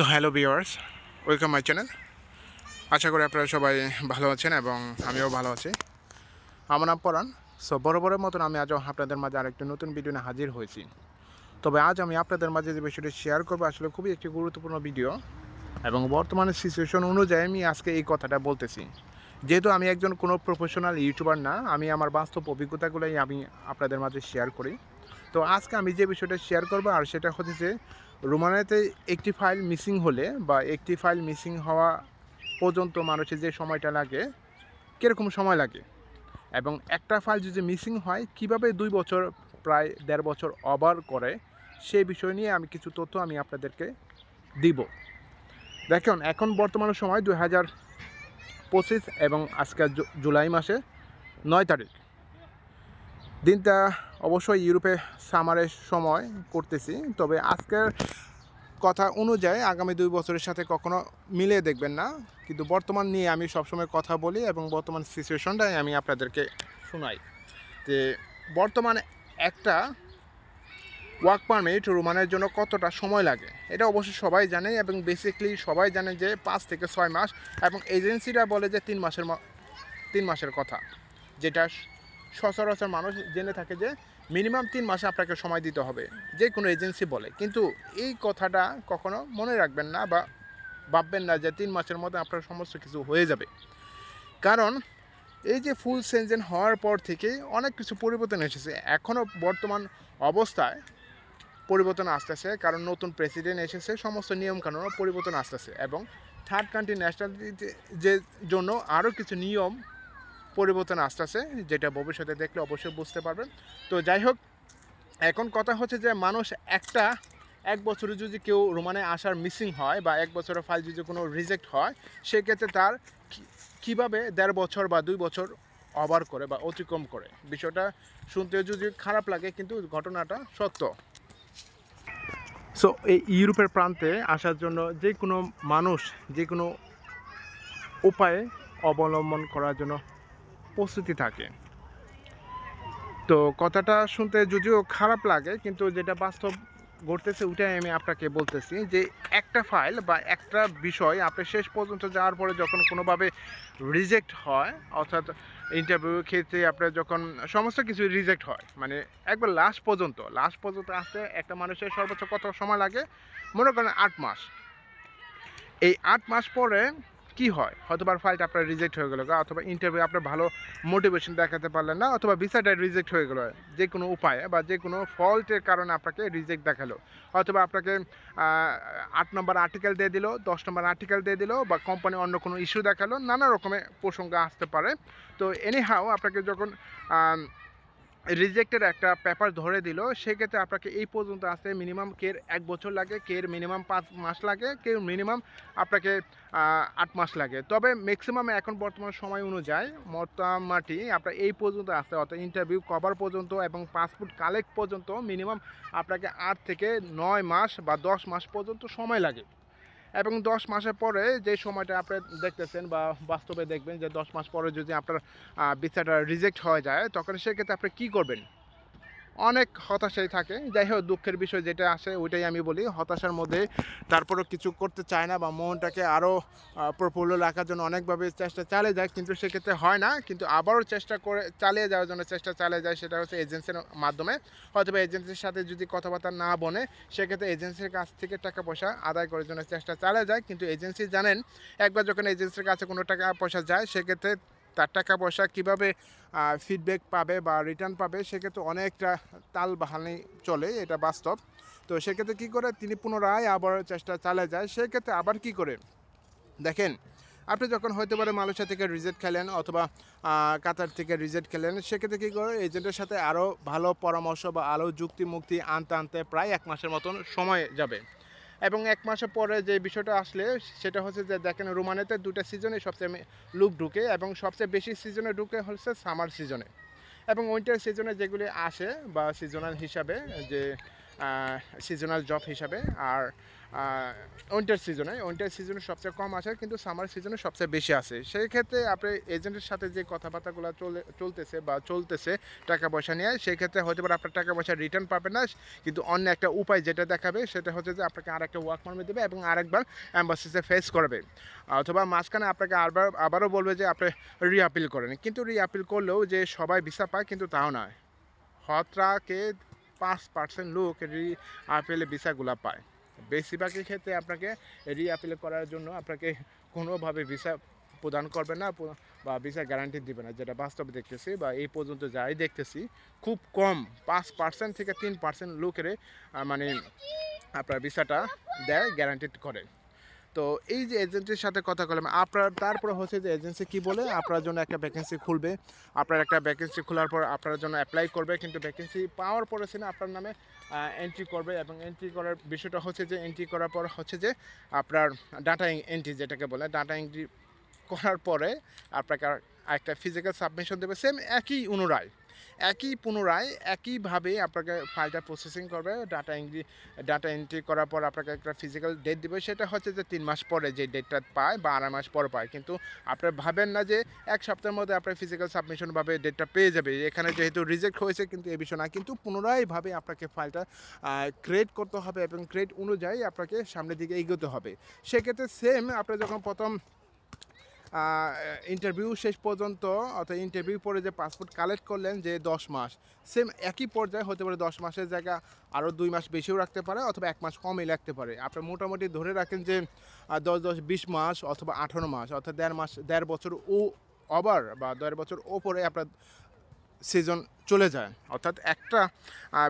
So hello viewers welcome my channel আশা করি আপনারা সবাই ভালো আছেন এবং আমিও ভালো আছি। আমার নাম পরাণ। সো বরাবরের মতন আমি আজও আপনাদের মাঝে আরেকটি নতুন ভিডিও নিয়ে হাজির হয়েছি। তবে আজ আমি আপনাদের মাঝে যে বিষয়টি শেয়ার করব, আসলে খুবই একটি গুরুত্বপূর্ণ ভিডিও এবং বর্তমানে সিচুয়েশন অনুযায়ী আমি আজকে এই কথাটা বলতেছি। যেহেতু আমি একজন কোনো প্রফেশনাল ইউটিউবার না, আমি আমার বাস্তব অভিজ্ঞতাগুলোই আমি আপনাদের মাঝে শেয়ার করি। তো আজকে আমি যে বিষয়টা শেয়ার করব, আর সেটা হচ্ছে যে রোমানাতে একটি ফাইল মিসিং হলে বা একটি ফাইল মিসিং হওয়া পর্যন্ত মানুষের যে সময়টা লাগে, কীরকম সময় লাগে? এবং একটা ফাইল যদি মিসিং হয়, কীভাবে দুই বছর, প্রায় দেড় বছর ওভার করে সেই বিষয় নিয়ে আমি কিছু তথ্য আমি আপনাদেরকে দিব। দেখুন, এখন বর্তমান সময় দুই হাজার পঁচিশ এবং আজকে জুলাই মাসে নয় তারিখ। দিনটা অবশ্যই ইউরোপে সামারের সময় করতেছি। তবে আজকের কথা অনুযায়ী আগামী দুই বছরের সাথে কখনো মিলিয়ে দেখবেন না। কিন্তু বর্তমান নিয়ে আমি সবসময় কথা বলি এবং বর্তমান সিচুয়েশনটাই আমি আপনাদেরকে শোনাই। যে বর্তমানে একটা ওয়ার্ক পারমিট রোমানের জন্য কতটা সময় লাগে, এটা অবশ্যই সবাই জানে এবং বেসিকলি সবাই জানে যে পাঁচ থেকে ছয় মাস এবং এজেন্সিরা বলে যে তিন মাসের তিন মাসের কথা। যেটা সচরাচর মানুষ জেনে থাকে যে মিনিমাম তিন মাসে আপনাকে সময় দিতে হবে, যে কোনো এজেন্সি বলে। কিন্তু এই কথাটা কখনো মনে রাখবেন না বা ভাববেন না যে তিন মাসের মধ্যে আপনার সমস্ত কিছু হয়ে যাবে। কারণ এই যে ফুল সেনজেন হওয়ার পর থেকে অনেক কিছু পরিবর্তন এসেছে। এখনও বর্তমান অবস্থায় পরিবর্তন আসতেছে, কারণ নতুন প্রেসিডেন্ট এসেছে, সমস্ত নিয়মকানুনও পরিবর্তন আসতেছে এবং থার্ড কান্ট্রি ন্যাশনালিটি যে জন্য আরও কিছু নিয়ম পরিবর্তন আসতেছে যেটা ভবিষ্যতে দেখলে অবশ্যই বুঝতে পারবেন। তো যাই হোক, এখন কথা হচ্ছে যে মানুষ একটা, এক বছরে যদি কেউ রোমানে আসার মিসিং হয় বা এক বছরের ফাইল যদি কোনো রিজেক্ট হয়, সেক্ষেত্রে তার কীভাবে দেড় বছর বা দুই বছর ওভার করে বা অতিক্রম করে? বিষয়টা শুনতে যদি খারাপ লাগে, কিন্তু ঘটনাটা সত্য। সো এই ইউরোপের প্রান্তে আসার জন্য যে কোনো মানুষ, যে কোনো উপায়ে অবলম্বন করার জন্য প্রস্তুতি থাকে। তো কথাটা শুনতে যদিও খারাপ লাগে, কিন্তু যেটা বাস্তব ঘটতেছে ওটাই আমি আপনাকে বলতেছি যে একটা ফাইল বা একটা বিষয় আপনি শেষ পর্যন্ত যাওয়ার পরে যখন কোনোভাবে রিজেক্ট হয়, অর্থাৎ ইন্টারভিউ ক্ষেত্রে আপনার যখন সমস্ত কিছু রিজেক্ট হয় মানে একবার লাস্ট পর্যন্ত লাস্ট পর্যন্ত আসতে একটা মানুষের সর্বোচ্চ কত সময় লাগে? মনে করেন আট মাস। এই আট মাস পরে কি হয়? হয়তো বা ফাইলটা আপনার রিজেক্ট হয়ে গেলো অথবা ইন্টারভিউ আপনার ভালো মোটিভেশন দেখাতে পারলেন না, অথবা ভিসাটা রিজেক্ট হয়ে গেলো। যে কোনো উপায়ে বা যে কোনো ফল্টের কারণে আপনাকে রিজেক্ট দেখাল। অথবা আপনাকে আট নম্বর আর্টিকেল দিয়ে দিল, দশ নম্বর আর্টিকেল দিয়ে দিল, বা কোম্পানি অন্য কোনো ইস্যু দেখাল, নানা রকমের প্রসঙ্গ আসতে পারে। তো এনিহাও আপনাকে যখন রিজেক্টের একটা পেপার ধরে দিল। সেক্ষেত্রে আপনাকে এই পর্যন্ত আসতে মিনিমাম কের এক বছর লাগে কের মিনিমাম পাঁচ মাস লাগে কের মিনিমাম আপনাকে আট মাস লাগে। তবে ম্যাক্সিমাম এখন বর্তমান সময় অনুযায়ী মোটামুটি আপনার এই পর্যন্ত আসতে, অর্থাৎ ইন্টারভিউ কভার পর্যন্ত এবং পাসপোর্ট কালেক্ট পর্যন্ত মিনিমাম আপনাকে আট থেকে নয় মাস বা দশ মাস পর্যন্ত সময় লাগে। এবং দশ মাসের পরে যে সময়টা আপনি দেখতেছেন বা বাস্তবে দেখবেন যে দশ মাস পরে যদি আপনার ভিসাটা রিজেক্ট হয়ে যায়, তখন সেক্ষেত্রে আপনি কী করবেন? অনেক হতাশাই থাকে। যাই হোক দুঃখের বিষয় যেটা আসে, ওইটাই আমি বলি। হতাশার মধ্যে তারপরও কিছু করতে চায় না বা মনটাকে আরও প্রফুল্ল রাখার জন্য অনেকভাবে চেষ্টা চালিয়ে যায়, কিন্তু সেক্ষেত্রে হয় না। কিন্তু আবারও চেষ্টা করে, চালিয়ে যাওয়ার জন্য চেষ্টা চালিয়ে যায়, সেটা হচ্ছে এজেন্সির মাধ্যমে। হয়তো এজেন্সির সাথে যদি কথাবার্তা না বনে সেক্ষেত্রে এজেন্সির কাছ থেকে টাকা পয়সা আদায় করার জন্য চেষ্টা চালিয়ে যায়। কিন্তু এজেন্সি জানেন, একবার যখন এজেন্সির কাছে কোনো টাকা পয়সা যায়, সেক্ষেত্রে তার টাকা পয়সা কীভাবে ফিডব্যাক পাবে বা রিটার্ন পাবে, সেক্ষেত্রে অনেকটা তাল বাহানি চলে, এটা বাস্তব। তো সেক্ষেত্রে কী করে, তিনি পুনরায় আবার চেষ্টা চালিয়ে যায়, সেক্ষেত্রে আবার কি করে? দেখেন, আপনি যখন হয়তো পারে মালয়েশিয়া থেকে রিজেক্ট খেলেন অথবা কাতার থেকে রিজেক্ট খেলেন, সেক্ষেত্রে কী করে, এজেন্টের সাথে আরও ভালো পরামর্শ বা আরও যুক্তি মুক্তি আনতে আনতে প্রায় এক মাসের মতন সময় যাবে। এবং এক মাসের পরে যে বিষয়টা আসলে, সেটা হচ্ছে যে দেখেন রোমানেতে দুটা সিজনে সবচেয়ে লুপ ঢুকে এবং সবচেয়ে বেশি সিজনে ঢুকে হচ্ছে সামার সিজনে এবং উইন্টার সিজনে যেগুলি আসে বা সিজনাল হিসাবে যে সিজনাল জব হিসাবে আর উইন্টার সিজনে উইন্টার সিজনে সবচেয়ে কম আসে, কিন্তু সামার সিজনে সবচেয়ে বেশি আসে। সেই ক্ষেত্রে আপনি এজেন্টের সাথে যে কথাবার্তাগুলো চলে, চলতেছে বা চলতেছে টাকা পয়সা নিয়ে সেই ক্ষেত্রে হতে পারে আপনার টাকা পয়সা রিটার্ন পাবে না, কিন্তু অন্য একটা উপায় যেটা দেখাবে, সেটা হচ্ছে যে আপনাকে আর একটা ওয়ার্ক পারমিট দেবে এবং আরেকবার অ্যাম্বাসিসে ফেস করবে। অথবা মাঝখানে আপনাকে আবার আবারও বলবে যে আপনি রিআপিল করেন। কিন্তু রিআপিল করলেও যে সবাই ভিসা পায়, কিন্তু তাও নয়। হতরাকে পাঁচ পার্সেন্ট লোক রি আপেলে ভিসাগুলো পায়। বেশিরভাগের ক্ষেত্রে আপনাকে রি আপেল করার জন্য আপনাকে কোনোভাবে ভিসা প্রদান করবে না বা ভিসা গ্যারান্টি দিবে না, যেটা বাস্তবে দেখতেছি বা এই পর্যন্ত যাই দেখতেছি, খুব কম, পাঁচ পার্সেন্ট থেকে তিন পার্সেন্ট লোকের মানে আপনার ভিসাটা দেয় গ্যারান্টিড করে। তো এই যে এজেন্টের সাথে কথা বললাম, আপনার তারপর হচ্ছে যে এজেন্সি কি বলে? আপনার জন্য একটা ভ্যাকেন্সি খুলবে। আপনার একটা ভ্যাকেন্সি খোলার পর আপনার জন্য অ্যাপ্লাই করবে, কিন্তু ভ্যাকেন্সি পাওয়ার পরে সে আপনার নামে এন্ট্রি করবে এবং এন্ট্রি করার বিষয়টা হচ্ছে যে এন্ট্রি করার পর হচ্ছে যে আপনার ডাটা এন্ট্রি যেটাকে বলে ডাটা এন্ট্রি করার পরে আপনাকে একটা ফিজিক্যাল সাবমিশন দেবে সেম একই অনুরায়। একই পুনরায় একইভাবে আপনাকে ফাইলটা প্রসেসিং করবে ডাটা এন্ট্রি ডাটা এন্ট্রি করার পর আপনাকে একটা ফিজিক্যাল ডেট দেবে। সেটা হচ্ছে যে তিন মাস পরে যে ডেটটা পায় বা আড়াই মাস পর পায়। কিন্তু আপনার ভাবেন না যে এক সপ্তাহের মধ্যে আপনার ফিজিক্যাল সাবমিশন ভাবে ডেটটা পেয়ে যাবে। এখানে যেহেতু রিজেক্ট হয়েছে কিন্তু এ বিষয় না। কিন্তু পুনরায়ভাবে আপনাকে ফাইলটা ক্রিয়েট করতে হবে এবং ক্রিয়েট অনুযায়ী আপনাকে সামনের দিকে এগোতে হবে। সেক্ষেত্রে সেম আপনি যখন প্রথম ইন্টারভিউ শেষ পর্যন্ত, অর্থাৎ ইন্টারভিউ পরে যে পাসপোর্ট কালেক্ট করলেন যে দশ মাস সেম একই পর্যায়ে হতে পারে দশ মাসের জায়গা আরও দুই মাস বেশিও রাখতে পারে অথবা এক মাস কমই রাখতে পারে। আপনি মোটামুটি ধরে রাখেন যে দশ দশ, বিশ মাস অথবা আঠারো মাস, অর্থাৎ দেড় মাস, দেড় বছর ও ওভার বা দেড় বছর ওপরে আপনার সিজন চলে যায়। অর্থাৎ একটা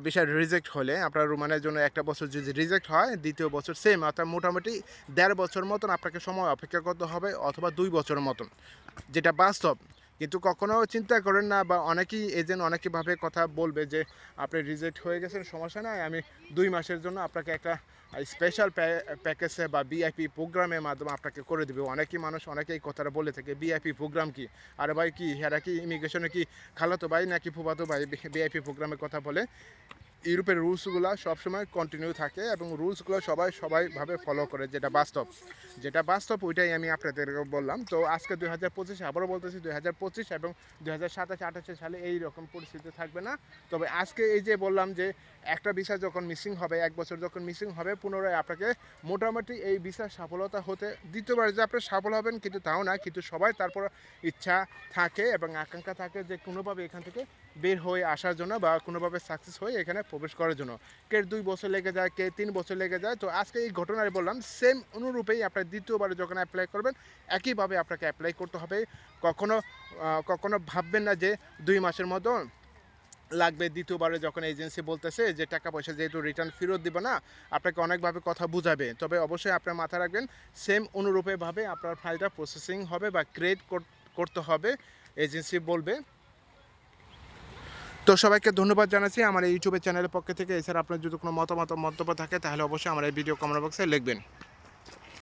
বিষয় রিজেক্ট হলে আপনার রোমানের জন্য একটা বছর যদি রিজেক্ট হয়, দ্বিতীয় বছর সেম অর্থাৎ মোটামুটি দেড় বছর মতন আপনাকে সময় অপেক্ষা করতে হবে অথবা দুই বছরের মতন, যেটা বাস্তব। কিন্তু কখনো চিন্তা করেন না বা অনেকেই এজেন্ট অনেকভাবে কথা বলবে যে, আপনি রিজেক্ট হয়ে গেছেন, সমস্যা নাই, আমি দুই মাসের জন্য আপনাকে একটা স্পেশাল প্যাকেজে বা বিআইপি প্রোগ্রামের মাধ্যমে আপনাকে করে দেবে। অনেকেই মানুষ অনেকেই কথাটা বলে থাকে বিআইপি প্রোগ্রাম কি? আরে ভাই কি, হেরা কি ইমিগ্রেশনে কি খালাতো ভাই নাকি ফুফাতো ভাই? বিআইপি প্রোগ্রামের কথা বলে। ইউরোপের রুলসগুলো সবসময় কন্টিনিউ থাকে এবং রুলসগুলো সবাই সবাইভাবে ফলো করে, যেটা বাস্তব। যেটা বাস্তব ওইটাই আমি আপনাদেরকে বললাম। তো আজকে দুই হাজার পঁচিশে আবারও বলতেছি, দুই হাজার পঁচিশ এবং দুই হাজার সাতাশ, আঠাশে সালে এই রকম পরিস্থিতি থাকবে না। তবে আজকে এই যে বললাম যে একটা ভিসা যখন মিসিং হবে, এক বছর যখন মিসিং হবে, পুনরায় আপনাকে মোটামুটি এই ভিসার সফলতা হতে দ্বিতীয়বার যে আপনি সফল হবেন কিন্তু তাও না, কিন্তু সবাই তারপর ইচ্ছা থাকে এবং আকাঙ্ক্ষা থাকে যে কোনোভাবে এখান থেকে বের হয়ে আসার জন্য বা কোনোভাবে সাকসেস হয়ে এখানে প্রবেশ করার জন্য। কে দুই বছর লেগে যায়, কে তিন বছর লেগে যায়। তো আজকে এই ঘটনায় বললাম সেম অনুরূপেই আপনার দ্বিতীয়বারে যখন অ্যাপ্লাই করবেন, একইভাবে আপনাকে অ্যাপ্লাই করতে হবে। কখনো কখনো ভাববেন না যে দুই মাসের মতো লাগবে দ্বিতীয়বারে যখন এজেন্সি বলতেছে যে টাকা পয়সা যেহেতু রিটার্ন ফেরত দিবে না, আপনাকে অনেকভাবে কথা বুঝাবে। তবে অবশ্যই আপনার মাথায় রাখবেন সেম অনুরূপেভাবে আপনার ফাইলটা প্রসেসিং হবে বা ক্রিয়েট করতে হবে এজেন্সি বলবে। তো সবাইকে ধন্যবাদ জানাচ্ছি আমার ইউটিউবের চ্যানেলের পক্ষ থেকে। এছাড়া আপনার যদি কোনো মতামত, মন্তব্য থাকে, তাহলে অবশ্যই আমার এই ভিডিও কমেন্ট বক্সে লিখবেন।